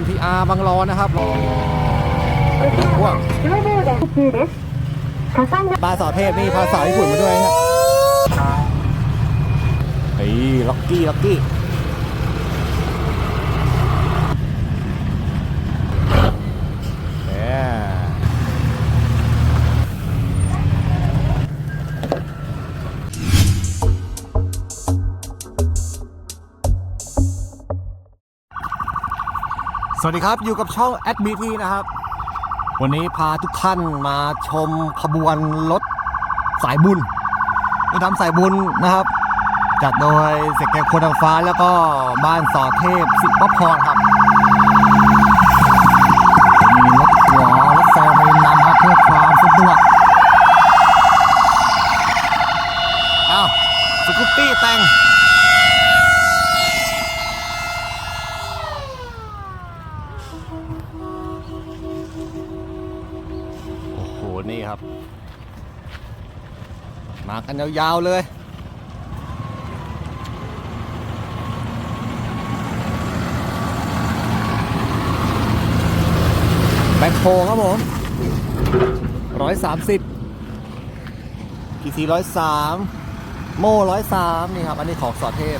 NPR บางรอนะครับพวกปลาษาเทพนี่ภาษาญี่ปุ่นมาด้วยฮะไอ้ล็อกกี้ล็อกกี้ สวัสดีครับ อยู่กับช่อง a d m i t นะครับ วันนี้พาทุกท่านมาชมขบวนรถสายบุญไปทำสายบุญนะครับ จัดโดยเสกแกงคนทางฟ้าแล้วก็บ้านสอเทพสิวพรครับ มีรถหัวรถแซงไปนำครับเพื่อความสะดวกอ้าวสกุปปี้แต่ง นี่ครับ มากันยาวๆเลยแบ็คโฮครับผมร้อยสามสิบพีซีร้อยสามโม่ร้อยสามนี่ครับ อันนี้ของสอเทพ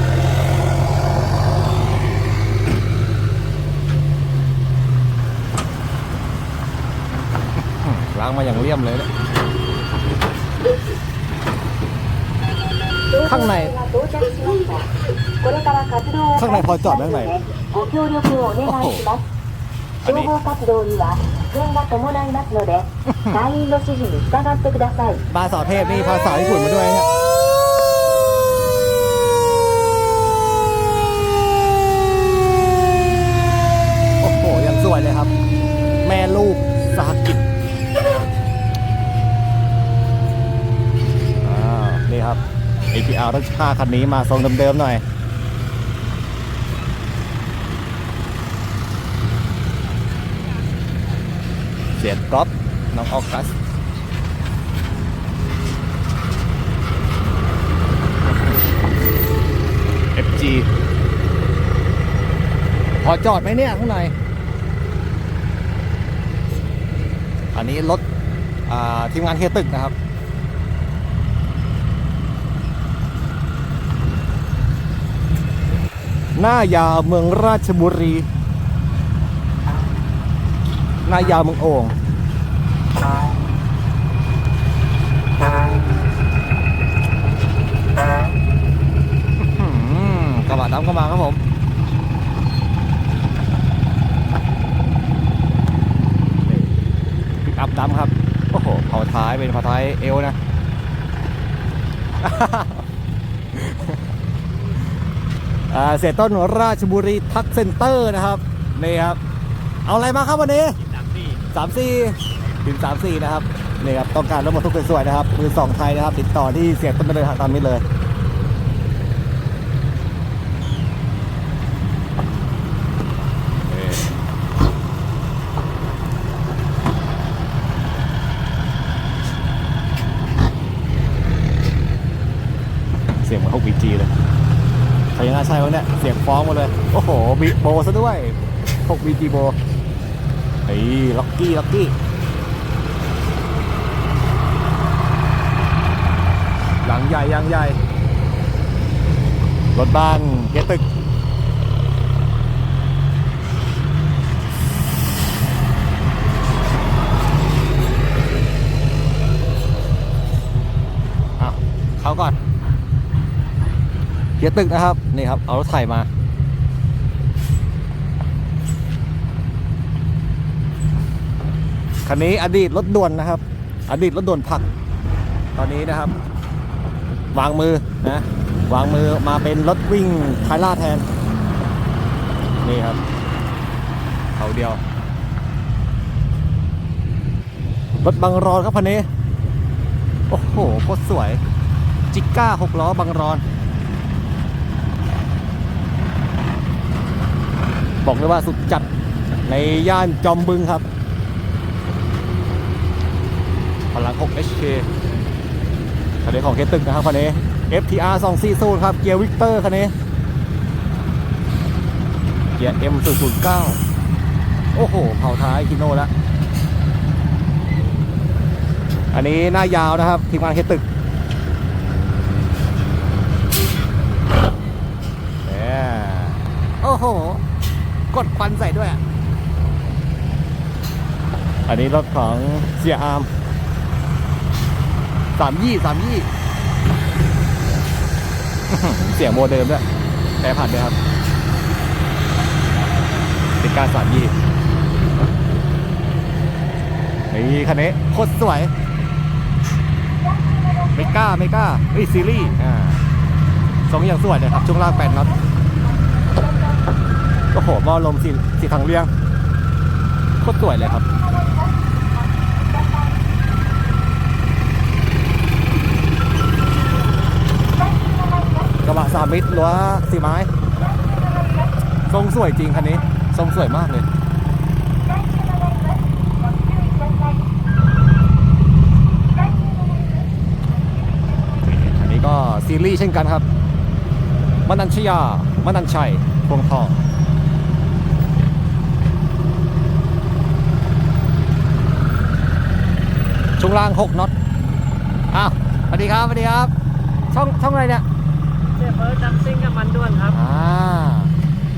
ล้างมาอย่างเลี่ยมเลยนะข้างใน ข้างในพอจอดได้ไหมโอ้รันนี้บาสอเทพนี่ภาษาญี่ปุ่นมาด้วยเนี่ย ครับ APR รถชาคันนี้มาทรงเดิมๆหน่อย เสียงก๊อฟน้องออกัส FG พอจอดไหมเนี่ยข้างใน อันนี้รถทีมงานเฮียตึกนะครับ หน้ายาวเมืองราชบุรี หน้ายาวเมืองโอ่งกระบะดำเข้ามาครับผมนี่ปิกอัพดำครับ โอ้โหเผาท้ายเป็นเผาท้ายเอวนะ เสียต้นราชบุรีทักเซ็นเตอร์นะครับนี่ครับ เอาอะไรมาครับวันนี้สามสี่ถึงสามสี่นะครับนี่ครับต้องการรถบรรทุกสวยๆนะครับมือสองไทยนะครับ ติดต่อที่เสียต้นเลยทางตามนี้เลยเสียงเหมือนพวกบีจีเลย รยังน่าใช่วะเนี่ย เสียงฟ้องหมดเลย โอ้โหบีโบซะด้วยพวกบีจีโบเฮ้ยล็อกกี้ล็อกกี้ หลังใหญ่ยังใหญ่ รถบ้านเกยรติตึก อ้าวเขาก่อน เกียร์ตึกนะครับนี่ครับเอารถไถมาคันนี้อดีตรถด่วนนะครับ อดีตรถด่วนผัก ตอนนี้นะครับ วางมือนะวางมือมาเป็นรถวิ่งทายล่าแทน นี่ครับเขาเดียวรถบังรอนครับคันนี้ โอ้โหโคตรสวย จิก้าหกล้อบังรอน บอกเลยว่าสุดจัดในย่านจอมบึงครับพลัง 6HK คันนี้ของเคตึกนะครับคันนี้ FTR 240ครับ เกียร์วิกเตอร์คันนี้ เกียร์ M009 โอ้โหเผาท้ายคิโน่ล้วอันนี้หน้ายาวนะครับ ทีมงานเคตึกเนี่ยโอ้โห กดควันใส่ด้วยอะอันนี้รถของเสียอาร์มสามยี่สามยี่ เสียงโมเดิมด้วยแต่ผ่านด้วยครับติดการสามยี่นี่คันนี้โคตรสวยเมกาเมกาเฮ้ยซีรีส์อ่าทรงอย่างสวยเลยครับช่วงล่างแปดน็อต โอ้โหหมอลมสีสีทางเรียงโคตรสวยเลยครับ กระบะสามมิตรหรือว่าสีไม้ ทรงสวยจริงคันนี้ ทรงสวยมากเลยอันนี้ก็ซีรีส์เช่นกันครับมนัญชยามนัญชัยพวงทอง ช่วงล่าง 6น็อตอ้าวสวัสดีครับสวัสดีครับ ช่องช่องอะไรเนี่ยเจฟเฟิร์สดัมซิงกับมันด้วนครับ อ่า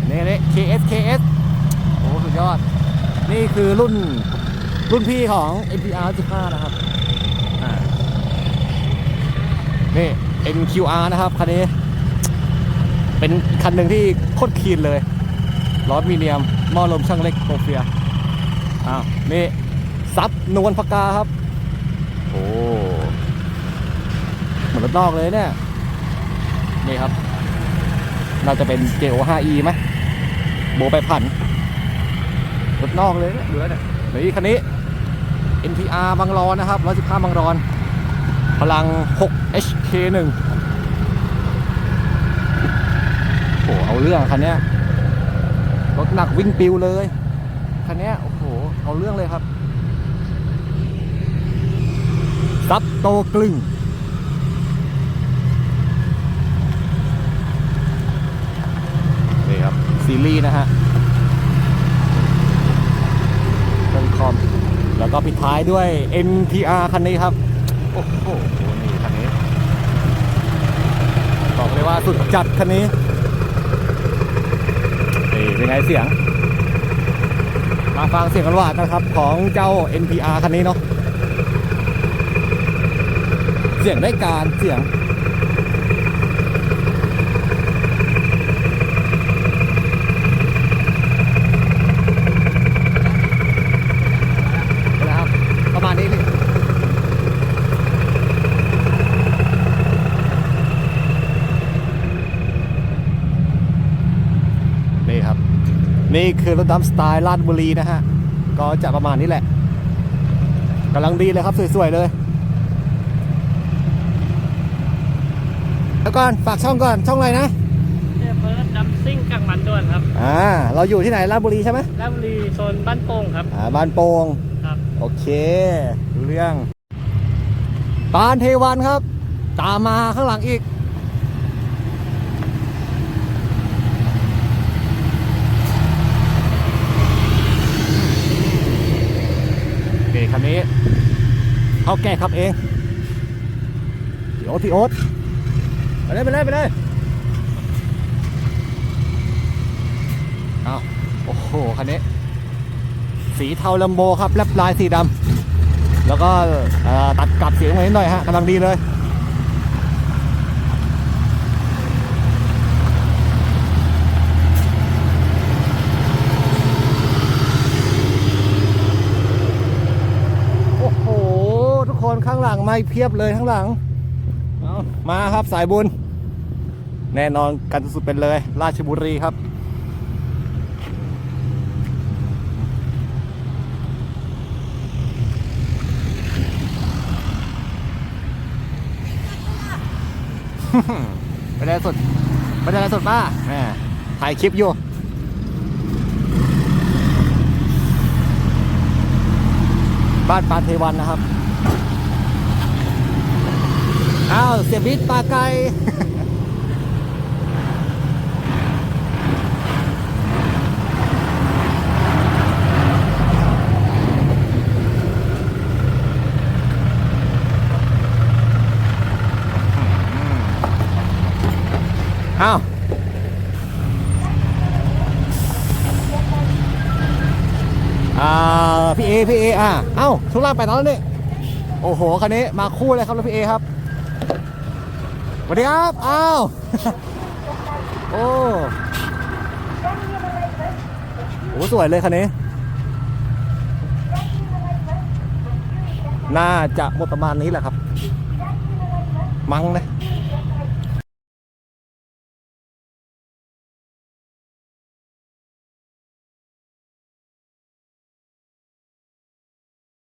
นี่นี่ KS KS โอ้สุดยอด นี่คือรุ่นรุ่นพี่ของ NPR 15 นะครับอ่านี่ NQR นะครับคันนี้ เป็นคันหนึ่งที่โคตรคีนเลยล้อมีเนียมหม้อลมช่างเล็กโคเฟียอ้าวนี่ซับนวลพกาครับ โอ้เหมือนรถนอกเลยเนี่ย นี่ครับ น่าจะเป็น JO5E ไหมโบไปพันรถนอกเลยเนี่ยเหลือเนี่ยนี่คันนี้ NPR บางรอนนะครับ115บางรอน พลัง 6HK1 โอ้โหเอาเรื่องคันนี้รถหนักวิ่งปิวเลย คันนี้โอ้โห เอาเรื่องเลยครับ ซับโตกลึง นี่ครับ ซีรีส์นะฮะเครื่องคอม แล้วก็ปิดท้ายด้วย NTR คันนี้ครับ โอ้โห นี่คันนี้ บอกเลยว่าสุดจัดคันนี้ นี่เป็นไงเสียง มาฟังเสียงกันว่านะครับ ของเจ้า NPR คันนี้เนาะ เสียงได้การเสียงนะครับประมาณนี้พี่นี่ครับ นี่คือรถดำสไตล์ลาดบุรีนะฮะ ก็จะประมาณนี้แหละกำลังดีเลยครับ สวย ๆ เลย แล้ว ก่อน ฝากช่องก่อน ช่องอะไรนะเจฟเฟิร์สดัมซิงกับมันด้วนครับ อ่า เราอยู่ที่ไหนลาดบุรีใช่ไหมราชบุรีโซนบ้านโป่งครับ อ่า บ้านโป่งครับ โอเครู้เรื่องปานเทวันครับ ตามมาข้างหลังอีก นี่คันนี้เขาแก้ขับเองพี่โอ๊ตพี่โอ๊ต ไปเลยไปเลยไปเลยเอาโอ้โหคันนี้ สีเทาลัมโบครับแลบลายสีดำแล้วก็ตัดกลับเสียงมานิดหน่อยฮะกำลังดีเลยหลังไมาอีกเพียบเลยข้างหลัง มาครับสายบุญ แน่นอนกันสุดเป็นเลย ราชบุรีครับไม่ได้สดไม่ได้สดป้าแม่ถ่ายคลิปอยู่บ้านปานเทวันนะครับ อ้าวเสียบิดปลาไก่อ้าวอ่าพี่เอพี่เออะเอ้าทุกล่างไปแล้วนี่ โอ้โหคันนี้มาคู่เลยครับรถพี่เอครับ สวัสดีครับ อ้าว โอ้โหสวยเลยคันนี้ น่าจะหมดประมาณนี้แหละครับ มั้งนะ